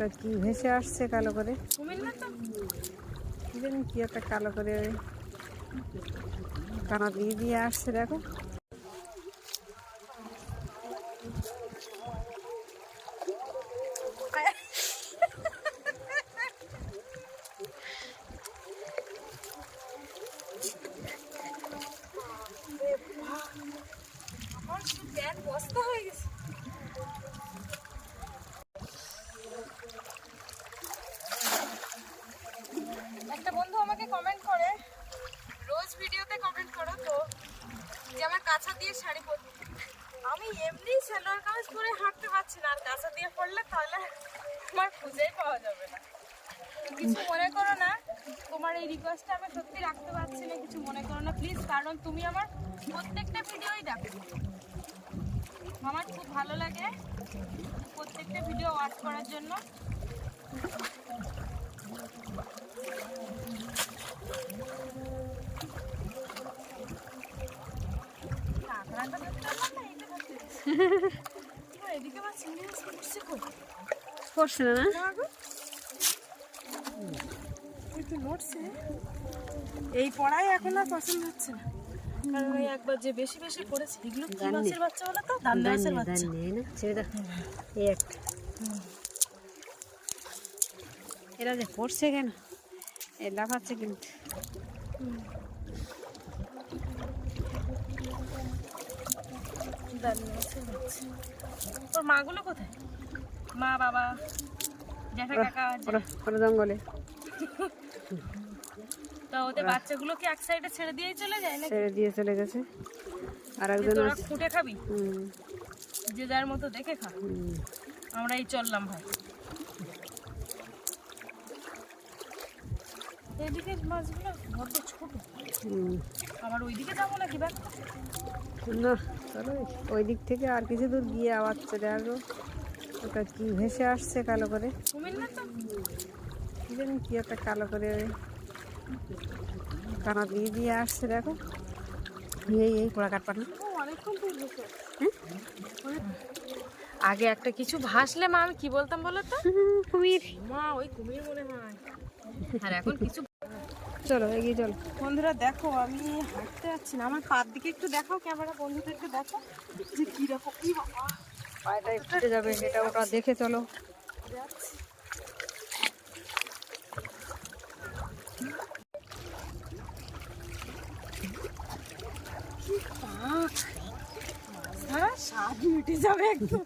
ওটা কি ভেসে আসছে কালো করে? কি একটা কালো করে কানা দিয়ে দিয়ে আসছে, দেখো আমার শুধু প্যান্ট বস্তা হয়ে গেছে একটা বন্ধু আমাকে কমেন্ট করে রোজ ভিডিওতে কমেন্ট করো তো যে আমার কাঁচা দিয়ে শাড়ি পরতে আমি এমনি সালোয়ার কামিজ পরে হাঁটতে পারছি না, আর কাঁচা দিয়ে পরলে তাহলে আমার খুঁজেই পাওয়া যাবে না। কিছু মনে করো না, তোমার এই রিকোয়েস্টটা আমি সত্যি রাখতে পারছি না, কিছু মনে করো না। প্লিজ কারণ তুমি আমার প্রত্যেকটা ভিডিওই দেখো। আমার খুব ভালো লাগে প্রত্যেকটা ভিডিও ওয়াচ করার জন্য কাঁকড়াটা ধরতে পারলাম না, এইটা ধরতে পেরেছি। এবার এদিকে আবার চিংড়ি মাছ পড়ছে না। এই পড়াই এখন আর পছন্দ হচ্ছে না। কারণ ওই একবার যে বেশি বেশি পড়েছে এগুলো কি মাছের বাচ্চা বলো তো? দান্নে মাছের বাচ্চা। না ছেড়ে এই একটা এরা যে পড়ছে কেন? এ লাফাচ্ছে কিন্তু। তোর মাগুলো কোথায়? মা বাবা জ্যাঠা ওরা- কাকা ওরা ওরা জঙ্গলে। তা ওদের বাচ্চাগুলো কি এক সাইডে ছেড়ে দিয়েই চলে যায় না ছেড়ে দিয়ে চলে গেছে। আর একজন খাবি? যে যার মতো দেখে খা। আমরা এই চললাম ভাই। এদিকে মাছগুলো বড্ড ছোট। আবার ওইদিকে যাব নাকি ব্যাগ? না চলো ওই দিক থেকে আর কিছু দূর গিয়ে আবার চলে আসব। ওটা কি ভেসে আসছে কালো করে? জানি কি একটা কালো করে দিয়ে দিয়ে আসছে দেখো। এই এই পোড়া বসে আগে একটা কিছু ভাসলে মা আমি কি বলতাম বলো তো? কুমির। মা ওই কুমির মনে হয়। আর এখন কিছু চলো এগিয়ে চলো। বন্ধুরা দেখো আমি হাঁটতে যাচ্ছি না। আমার পার দিকে একটু দেখাও ক্যামেরা বন্ধুদেরকে দেখো যে কীরকম কি বাবা। পায়টাই ফুটে যাবে এটা ওটা দেখে চলো। স্বাদ মিটে যাবে একদম।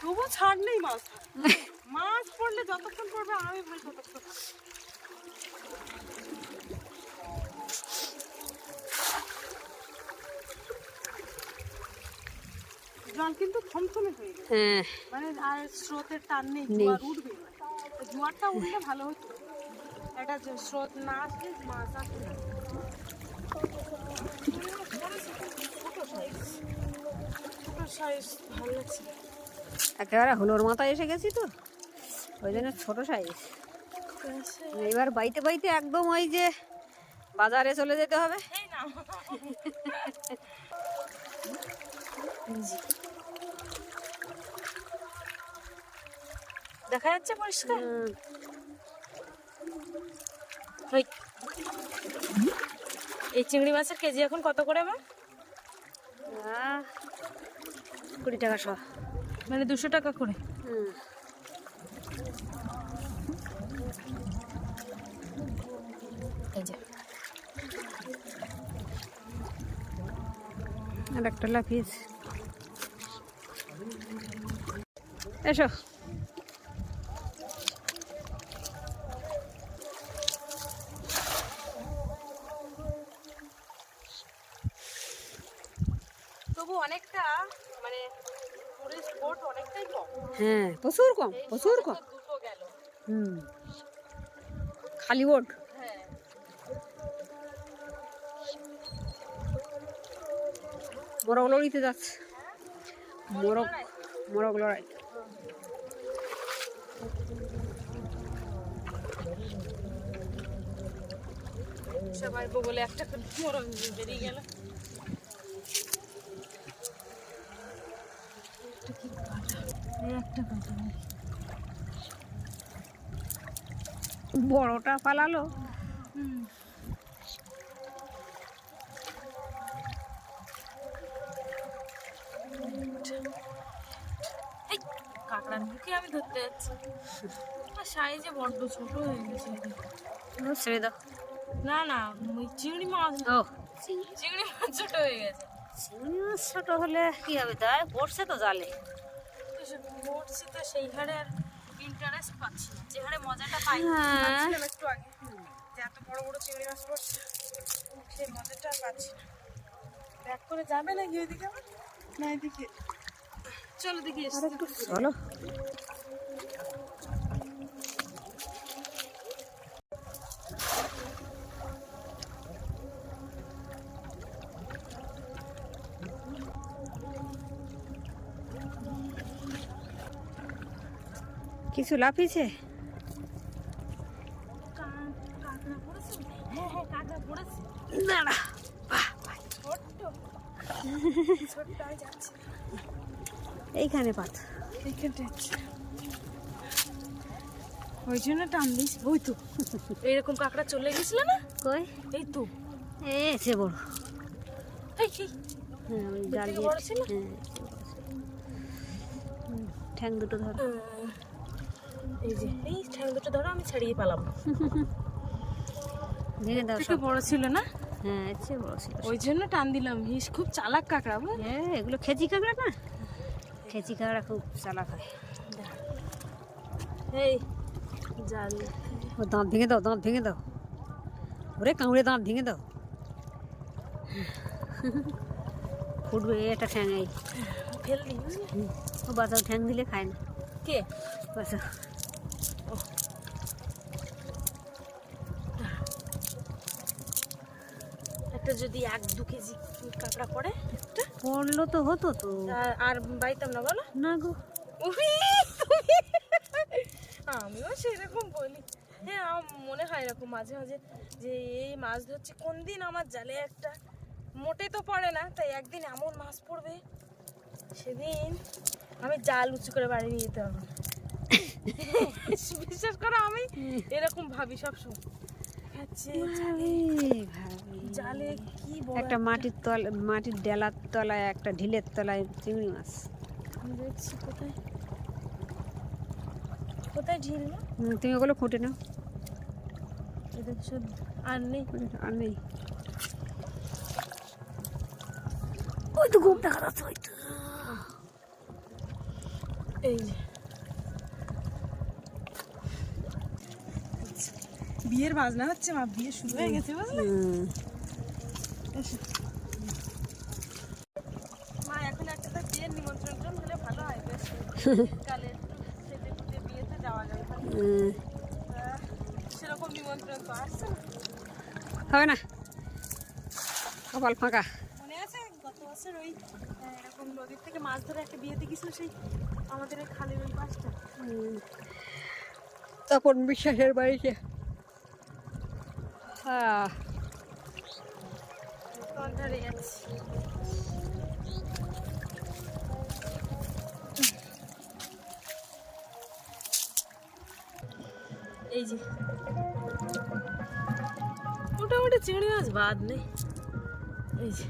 তবু ছাড় নেই মাছ। মাছ পড়লে যতক্ষণ পড়বে আমি ভাই ততক্ষণ। জল কিন্তু থমথমে হয়ে গেছে। হ্যাঁ। মানে আর স্রোতের টান নেই। জোয়ার উঠবে জোয়ারটা উঠলে ভালো হতো। যে স্রোত না আসলে মাছ আসবে না। একেবারে হলোর মাথায় এসে গেছি তো। ওই জন্য ছোটো সাইজ এবার বাইতে বাইতে একদম ওই যে বাজারে চলে যেতে হবে। দেখা যাচ্ছে পরিষ্কার। এই চিংড়ি মাছের কেজি এখন কত করে মা কুড়ি টাকা শ। মানে দুশো টাকা করে। হুম। এই যে। আর একটা লাফিয়েছে। এসো। তবু অনেকটা মানে টুরিস্ট বোট অনেকটাই কম। হ্যাঁ প্রচুর কম প্রচুর কম। হুম। খালি বোট। মোরগ লড়িতে যাচ্ছে। মোরগ মোরগ লড়াই। সবার বগলে একটা মোরগ বেরিয়ে গেল। বড়টা পালালো কাঁকড়ার মুখে আমি ধরতে যাচ্ছি। আর সাইজে বড্ড ছোট হয়ে গেছে। ছেড়ে দাও। না না ওই চিংড়ি মাছ ও চিংড়ি মাছ ছোট হয়ে গেছে। চিংড়ি মাছ ছোট হলে কি হবে? তাই পড়ছে তো জালে। পড়ছি তো সেই হারে আর ইন্টারেস্ট পাচ্ছি না। যে হারে মজাটা পাই। হ্যাঁ। একটু আগে। যে এত বড় বড় চিংড়ি মাছ পড়ছে সেই মজাটা আর পাচ্ছি না। ব্যাক করে যাবে নাকি ওইদিকে না এদিকে। চলো দেখি চলো। কিছু লাফিয়েছে? হ্যাঁ হ্যাঁ দাঁড়া ছোট্ট ছোট্ট যাচ্ছি। এইখানে পাত। এইখানটা ওই জন্য টান দিস। ওই তো। এইরকম কাঁকড়া চলে গেছিল না? কই? এই তো। এ সে বড় হ্যাঁ বড়? হ্যাঁ ঠ্যাং দুটো ধর। এই যে এই ঠ্যাং দুটো ধরো আমি ছাড়িয়ে পালাম ভেঙে দাও সব। বড় ছিল না? হ্যাঁ বড় ছিল। ওই জন্য টান দিলাম। হিস খুব চালাক কাঁকড়া হ্যাঁ এগুলো খেজি কাঁকড়া না? খেচি কাঁকড়া খুব চালাক হয়। এই জাল ও দাঁত ভেঙে দাও দাঁত ভেঙে দাও। ওরে কামড়ে দাঁত ভেঙে দাও। ফুটবে একটা ঠ্যাং এই ফেল ও বাঁচাও ঠ্যাং দিলে খায় না। কে? বাঁচাও। একটা যদি এক দু কেজি কাঁকড়া পড়ে একটা? পড়ল তো হতো তো। আর- বাইতাম না বলো। না গো। আমিও সেরকম বলি। হ্যাঁ আমার মনে হয় এরকম মাঝে মাঝে যে এই মাছ ধরছি কোন দিন আমার জালে একটা? মোটে তো পড়ে না তাই একদিন এমন মাছ পড়বে সেদিন আমি জাল উঁচু করে বাড়ি নিয়ে যেতে হবে। বিশ্বাস করো আমি এরকম ভাবি সবসময়। জালে কি একটা মাটির তল মাটির ডেলার তলায় একটা ঢিলের তলায় চিংড়ি মাছ। দেখছি কোথায়। কোথায় হুম, তুমি ওগুলো খুঁটে নাও। আর নেই। আর নেই। ওই তো ঘুম দেখা যাচ্ছে ওই তো এই বিয়ের বাজনা হচ্ছে মা বিয়ে শুরু হয়ে গেছে বুঝলে? মা এখন একটা তো বিয়ের নিমন্ত্রণ হলে ভালো হয় বেশ। কালে সেজে বিয়েতে যাওয়া আহ, সেরকম নিমন্ত্রণ তো আসছে হবে না। কপাল ফাঁকা। মনে আছে? গত বছর ওই এরকম নদীর থেকে মাছ ধরে একটা বিয়েতে গেছিল সেই আমাদের খালের ওই পাশটা। তপন বিশ্বাসের বাড়িতে আহ, তখন ধরে যাচ্ছি এই যে। মোটামুটি চিংড়ি মাছ বাদ নেই। এই যে।